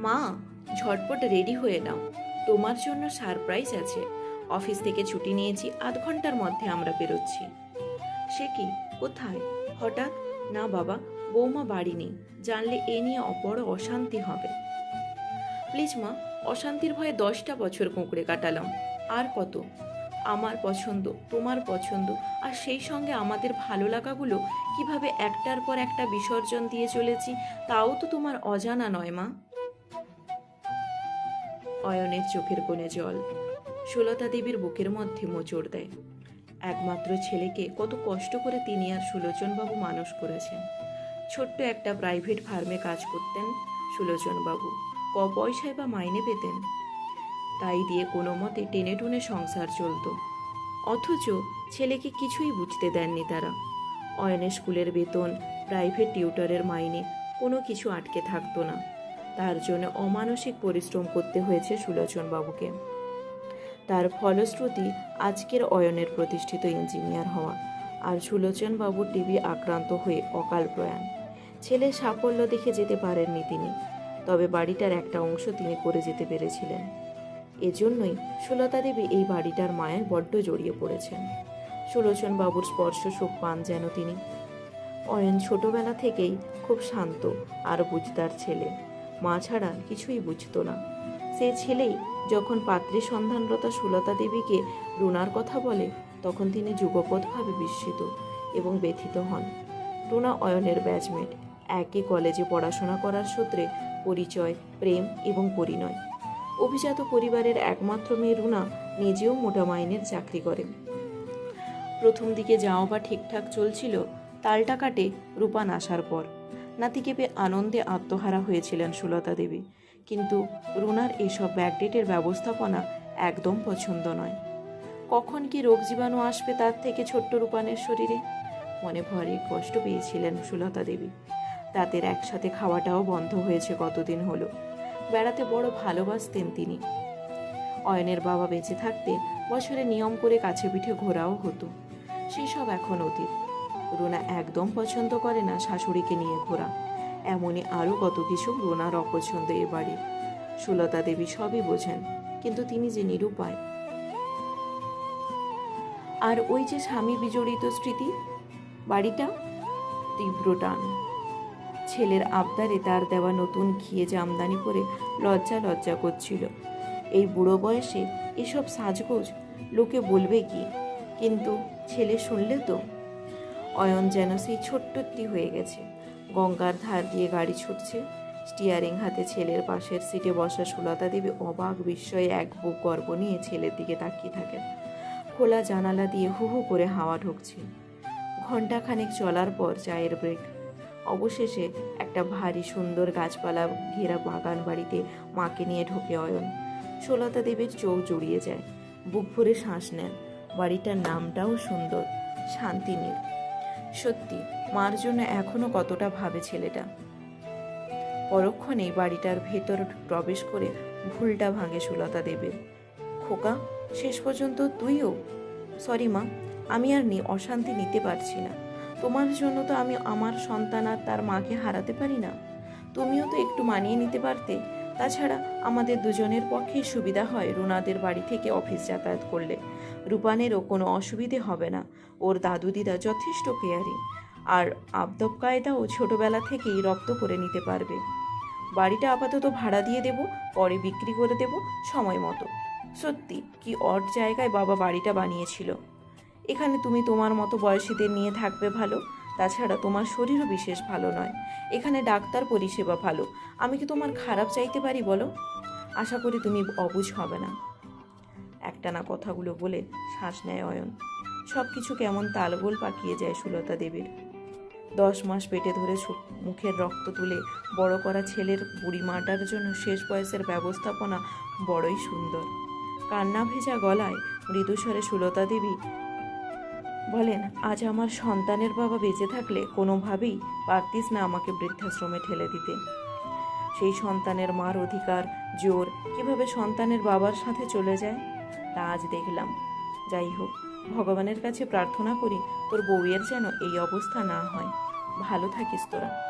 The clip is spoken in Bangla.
মা, ঝটপট রেডি হয়ে নাও। তোমার জন্য সারপ্রাইজ আছে। অফিস থেকে ছুটি নিয়েছি, আধ ঘণ্টার মধ্যে আমরা বেরোচ্ছি। সে কি, কোথায়? হঠাৎ? না বাবা, বৌমা বাড়ি নেই। জানলে এ নিয়ে বড় অশান্তি হবে। প্লিজ মা, অশান্তির ভয়ে দশটা বছর কুঁকড়ে কাটালাম। আর কত? আমার পছন্দ, তোমার পছন্দ, আর সেই সঙ্গে আমাদের ভালো লাগাগুলো কীভাবে একটার পর একটা বিসর্জন দিয়ে চলেছি, তাও তো তোমার অজানা নয় মা। অয়নের চোখের কোণে জল। সুলতা দেবীর বুকের মধ্যে মোচড় দেয়। একমাত্র ছেলেকে কত কষ্ট করে তিনি আর সুলোচনবাবু মানুষ করেছেন। ছোট্ট একটা প্রাইভেট ফার্মে কাজ করতেন সুলোচনবাবু। ক পয়সায় বা মাইনে পেতেন। তাই দিয়ে কোনো মতে টেনে টুনে সংসার চলতো। অথচ ছেলেকে কিছুই বুঝতে দেননি তারা। অয়নের স্কুলের বেতন, প্রাইভেট টিউটরের মাইনে কোনো কিছু আটকে থাকতো না। তার জন্য অমানসিক পরিশ্রম করতে হয়েছে সুলোচনবাবুকে। তার ফলশ্রুতি আজকের অয়নের প্রতিষ্ঠিত ইঞ্জিনিয়ার হওয়া আর সুলোচনবাবুর টিভি আক্রান্ত হয়ে অকাল প্রয়াণ। ছেলের সাফল্য দেখে যেতে পারেননি তিনি, তবে বাড়িটার একটা অংশ তিনি করে যেতে পেরেছিলেন। এজন্যই সুলতা দেবী এই বাড়িটার মায়ের বড্ড জড়িয়ে পড়েছেন। সুলোচন বাবুর স্পর্শ সুখ পান যেন তিনি। অয়ন ছোটবেলা থেকেই খুব শান্ত আর বুঝদার ছেলে। মা ছাড়া কিছুই বুঝতো না। সে ছেলেই যখন পাত্রী সন্ধানরতা সুলতা দেবীকে রুনার কথা বলে, তখন তিনি যুগপৎভাবে বিস্মিত এবং ব্যথিত হন। রুনা অয়নের ব্যাচমেট, একই কলেজে পড়াশোনা করার সূত্রে পরিচয়, প্রেম এবং পরিণয়। অভিজাত পরিবারের একমাত্র মেয়ে রুনা নিজেও মোটা মাইনের চাকরি করে। প্রথম দিকে যাওয়া বা ঠিকঠাক চলছিল, তালটা কাটে রূপান আসার পর। নাতিকে পেয়ে আনন্দে আত্মহারা হয়েছিলেন সুলতা দেবী। কিন্তু রুনার এসব ব্যাকডেটের ব্যবস্থাপনা একদম পছন্দ নয়। কখন কি রোগ জীবাণু আসবে তার থেকে ছোট্ট রূপানের শরীরে? মনে ভরে কষ্ট পেয়েছিলেন সুলতা দেবী। রাতের একসাথে খাওয়াটাও বন্ধ হয়েছে কতদিন হলো। বেড়াতে বড় ভালোবাসতেন তিনি। অয়নের বাবা বেঁচে থাকতে বছরে নিয়ম করে কাছে পিঠে ঘোরাও হতো। সেই সব এখন অতীত। রুনা একদম পছন্দ করে না শাশুড়িকে নিয়ে ঘোরা। এমনই আরও কত কিছু রুনার অপছন্দ এ বাড়ির সুলতা দেবী সবই বোঝেন, কিন্তু তিনি যে নিরুপায়। আর ওই যে স্বামী বিজড়িত স্মৃতি, বাড়িটা তীব্র টান। ছেলের আবদারে তার দেওয়া নতুন ঘিয়ে জামদানি করে লজ্জা লজ্জা করছিল। এই বুড়ো বয়সে এসব সাজগোজ লোকে বলবে কি? কিন্তু ছেলে শুনলে তো অয়ন যেন সেই ছোট্টটি হয়ে গেছে। গঙ্গার ধার দিয়ে গাড়ি ছুটছে। স্টিয়ারিং হাতে ছেলের পাশের সিটে বসা সুলতা দেবী অবাক বিস্ময়ে এক বুক গর্ব নিয়ে ছেলের দিকে তাকিয়ে থাকেন। খোলা জানালা দিয়ে হু হু করে হাওয়া ঢুকছে। ঘণ্টাখানেক চলার পর চায়ের ব্রেক অবশেষে একটা ভারী সুন্দর গাছপালা ঘেরা বাগান বাড়িতে মাকে নিয়ে ঢোকে অয়ন। সুলতা দেবীর চোখ জড়িয়ে যায়। বুক ভরে শ্বাস নেন। বাড়িটার নামটাও সুন্দর। শান্তিনীল সত্যি, মার জন্য এখনও কতটা ভাবে ছেলেটা। পরক্ষণেই বাড়িটার ভেতর প্রবেশ করে ভুলটা ভাঙে সুলতা দেবের। খোকা, শেষ পর্যন্ত তুইও? সরি মা, আমি আর নি, অশান্তি নিতে পারছি না। তোমার জন্য তো আমি আমার সন্তান আর তার মাকে হারাতে পারি না। তুমিও তো একটু মানিয়ে নিতে পারতে। তাছাড়া আমাদের দুজনের পক্ষেই সুবিধা হয় রুনাদের বাড়ি থেকে অফিস যাতায়াত করলে। রূপানেরও কোনো অসুবিধে হবে না। ওর দাদু দিদা যথেষ্ট কেয়ারিং। আর আবদব কায়দাও ছোটবেলা থেকেই রপ্ত করে নিতে পারবে। বাড়িটা আপাতত ভাড়া দিয়ে দেব, পরে বিক্রি করে দেব সময় মতো। সত্যি, কি অড জায়গায় বাবা বাড়িটা বানিয়েছিল। এখানে তুমি তোমার মতো বয়সীদের নিয়ে থাকবে ভালো, তাছাড়া তোমার শরীরও বিশেষ ভালো নয়। এখানে ডাক্তার পরিষেবা ভালো। আমি কি তোমার খারাপ চাইতে পারি বলো? আশা করি তুমি অবুঝ হবে না। একটানা কথাগুলো বলে শ্বাস নেয় অয়ন। সব কিছু কেমন তালগোল পাকিয়ে যায় সুলতা দেবীর। দশ মাস পেটে ধরে মুখের রক্ত তুলে বড় করা ছেলের বুড়ি মাটার জন্য শেষ বয়সের ব্যবস্থাপনা বড়ই সুন্দর। কান্না ভেজা গলায় মৃদুস্বরে সুলতা দেবী বলেন, আজ আমার সন্তানের বাবা বেঁচে থাকলে কোনোভাবেই পারতিস না আমাকে বৃদ্ধাশ্রমে ঠেলে দিতে। সেই সন্তানের মার অধিকার, জোর, কীভাবে সন্তানের বাবার সাথে চলে যায়? তা আজ দেখলাম। যাই হোক ভগবানের কাছে প্রার্থনা করি তোর বউয়ের যেন এই অবস্থা না হয়। ভালো থাকিস তোরা।